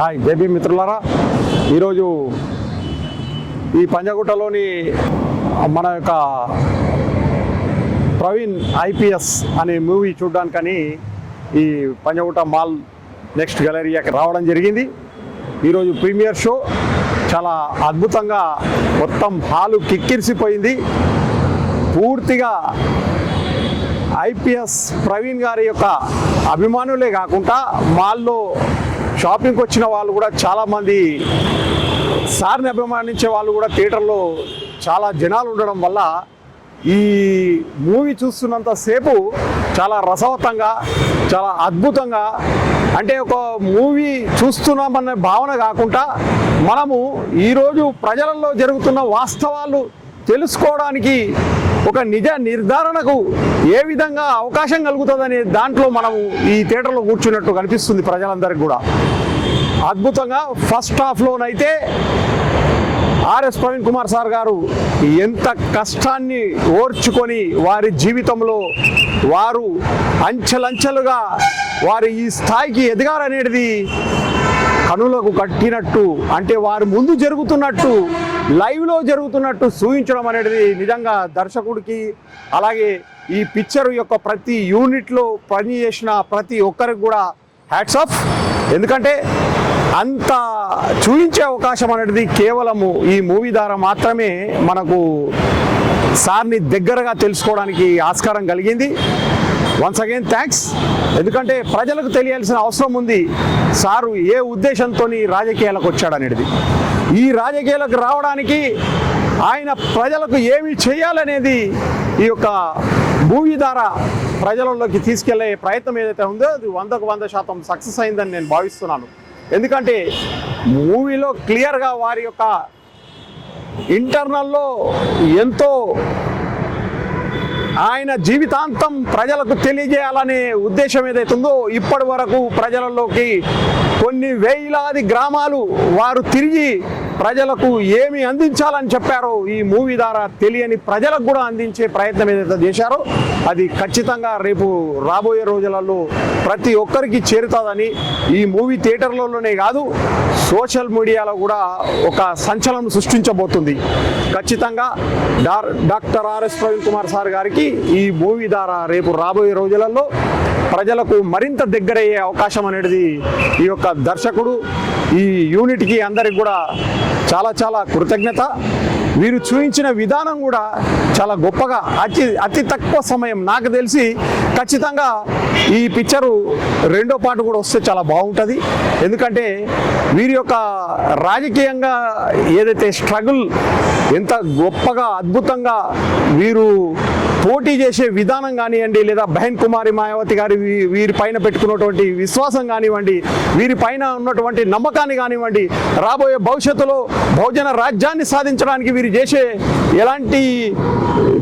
Hi JB మిత్రులారా. ఈరోజు ఈ పంజగుట్టలోని మన యొక్క ప్రవీణ్ ఐపీఎస్ అనే మూవీ చూడడానికని ఈ పంజగుట్ట మాల్ నెక్స్ట్ గెలరీయాకి రావడం జరిగింది. ఈరోజు ప్రీమియర్ షో. చాలా అద్భుతంగా మొత్తం హాలు కిక్కిరిసిపోయింది. పూర్తిగా ఐపీఎస్ ప్రవీణ్ గారి యొక్క అభిమానులే కాకుండా మాల్లో షాపింగ్కి వచ్చిన వాళ్ళు కూడా చాలామంది సార్ని అభిమానించే వాళ్ళు కూడా థియేటర్లో చాలా జనాలు ఉండడం వల్ల ఈ మూవీ చూస్తున్నంతసేపు చాలా రసవత్తంగా చాలా అద్భుతంగా అంటే ఒక మూవీ చూస్తున్నామనే భావన కాకుండా మనము ఈరోజు ప్రజలలో జరుగుతున్న వాస్తవాలు తెలుసుకోవడానికి ఒక నిజ నిర్ధారణకు ఏ విధంగా అవకాశం కలుగుతుందనే దాంట్లో మనము ఈ థియేటర్లో కూర్చున్నట్టు కనిపిస్తుంది ప్రజలందరికీ కూడా. అద్భుతంగా ఫస్ట్ హాఫ్లోనైతే ఆర్ఎస్ ప్రవీణ్ కుమార్ సార్ గారు ఎంత కష్టాన్ని ఓర్చుకొని వారి జీవితంలో వారు అంచెలంచెలుగా వారు ఈ స్థాయికి ఎదగారనేది కనులకు కట్టినట్టు అంటే వారి ముందు జరుగుతున్నట్టు లైవ్లో జరుగుతున్నట్టు చూపించడం అనేది నిజంగా దర్శకుడికి అలాగే ఈ పిక్చర్ యొక్క ప్రతి యూనిట్లో పనిచేసిన ప్రతి ఒక్కరికి కూడా హ్యాట్స్ ఆఫ్ ఎందుకంటే అంత చూపించే అవకాశం అనేది కేవలము ఈ మూవీ ద్వారా మాత్రమే మనకు సార్ని దగ్గరగా తెలుసుకోవడానికి ఆస్కారం కలిగింది. వన్స్ అగైన్ థ్యాంక్స్ ఎందుకంటే ప్రజలకు తెలియాల్సిన అవసరం ఉంది. సారు ఏ ఉద్దేశంతో రాజకీయాలకు వచ్చాడనేది. ఈ రాజకీయాలకు రావడానికి ఆయన ప్రజలకు ఏమి చేయాలనేది ఈ యొక్క భూమి ద్వారా ప్రజలలోకి తీసుకెళ్ళే ప్రయత్నం ఏదైతే ఉందో అది వందకు వంద శాతం సక్సెస్ అయిందని నేను భావిస్తున్నాను. ఎందుకంటే మూవీలో క్లియర్గా వారి యొక్క ఇంటర్నల్లో ఎంతో ఆయన జీవితాంతం ప్రజలకు తెలియజేయాలనే ఉద్దేశం ఏదైతే ఉందో ఇప్పటి వరకు ప్రజలలోకి కొన్ని వేలాది గ్రామాలు వారు తిరిగి ప్రజలకు ఏమి అందించాలని చెప్పారో ఈ మూవీ ద్వారా తెలియని ప్రజలకు కూడా అందించే ప్రయత్నం ఏదైతే చేశారో అది ఖచ్చితంగా రేపు రాబోయే రోజులలో ప్రతి ఒక్కరికి చేరుతుందని ఈ మూవీ థియేటర్లలోనే కాదు సోషల్ మీడియాలో కూడా ఒక సంచలనం సృష్టించబోతుంది. ఖచ్చితంగా doctor RS Praveen Kumar sir గారికి ఈ మూవీ ద్వారా రేపు రాబోయే రోజులలో ప్రజలకు మరింత దగ్గరయ్యే అవకాశం అనేది ఈ యొక్క దర్శకుడు ఈ యూనిట్కి అందరికి కూడా చాలా చాలా కృతజ్ఞత. వీరు చూపించిన విధానం కూడా చాలా గొప్పగా అతి అతి తక్కువ సమయం నాకు తెలిసి ఖచ్చితంగా ఈ పిక్చరు రెండో పాట కూడా వస్తే చాలా బాగుంటుంది. ఎందుకంటే వీరి యొక్క రాజకీయంగా ఏదైతే స్ట్రగుల్ ఎంత గొప్పగా అద్భుతంగా వీరు పోటీ చేసే విధానం కానివ్వండి లేదా బహన్ కుమారి మాయావతి గారి వీ- వీరి పైన పెట్టుకున్నటువంటి విశ్వాసం కానివ్వండి వీరి పైన ఉన్నటువంటి నమ్మకాన్ని కానివ్వండి రాబోయే భవిష్యత్తులో బహుజన రాజ్యాన్ని సాధించడానికి వీరు చేసే ఎలాంటి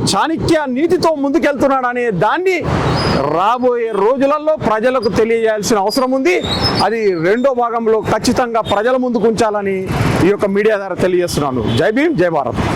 చాణక్య నీతితో ముందుకెళ్తున్నాడు అనే దాన్ని రాబోయే రోజులలో ప్రజలకు తెలియజేయాల్సిన అవసరం ఉంది. అది రెండో భాగంలో ఖచ్చితంగా ప్రజల ముందుకు ఉంచాలని ఈ యొక్క మీడియా ద్వారా తెలియజేస్తున్నాను. జై భీమ్ జై భారత్.